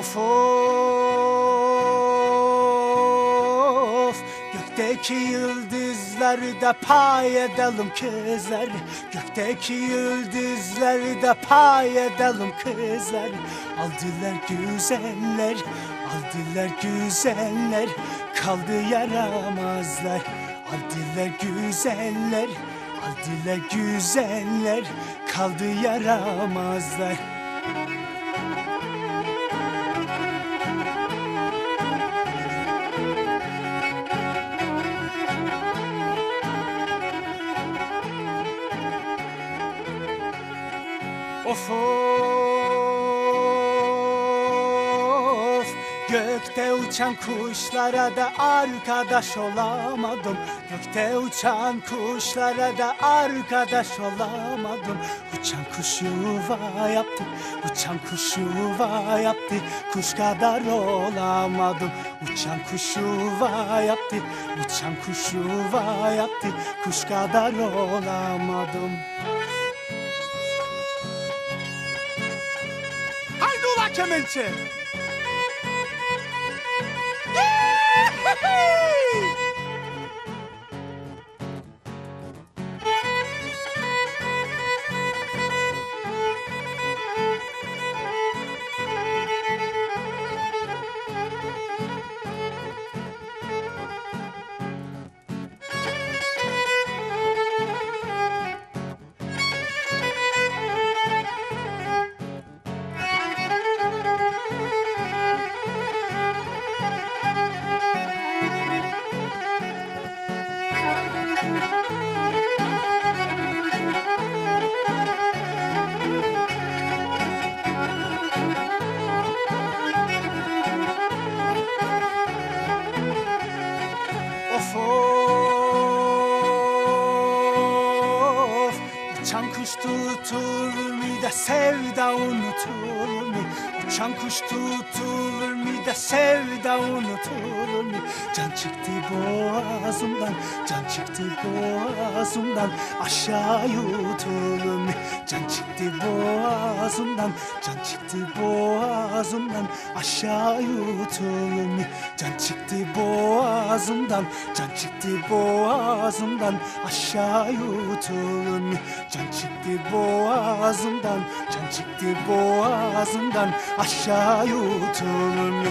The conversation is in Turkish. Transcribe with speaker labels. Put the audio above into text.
Speaker 1: Of of. Gökteki yıldızları pay edelim kızlar. Gökteki yıldızları pay edelim kızlar. Aldılar güzeller Aldılar güzeller. Kaldı yaramazlar. Aldılar güzeller Aldılar güzeller. Kaldı yaramazlar Of of. Gökte uçan kuşlara da arkadaş olamadım. Gökte uçan kuşlara da arkadaş olamadım. Uçan kuş yuva yaptı Uçan kuş yuva yaptı. Kuş kadar olamadım. Uçan kuş yuva yaptı Uçan kuş yuva yaptı. Kuş kadar olamadım Kemilçe. Yee-hoo-hoo! for Uçan kuş tutulur mu da sevda unutulur mu? Uçan kuş tutulur mu da sevda unutulur mu? Can çıktı boğazımdan Can çıktı boğazımdan Aşağı yutulur mu? Can çıktı boğazımdan Can çıktı boğazımdan Aşağı yutulur mu? Can çıktı boğazımdan Can çıktı boğazımdan Aşağı yutulur mu? Can çıktı boğazımdan Can çıktı boğazımdan Aşağı yutulur mu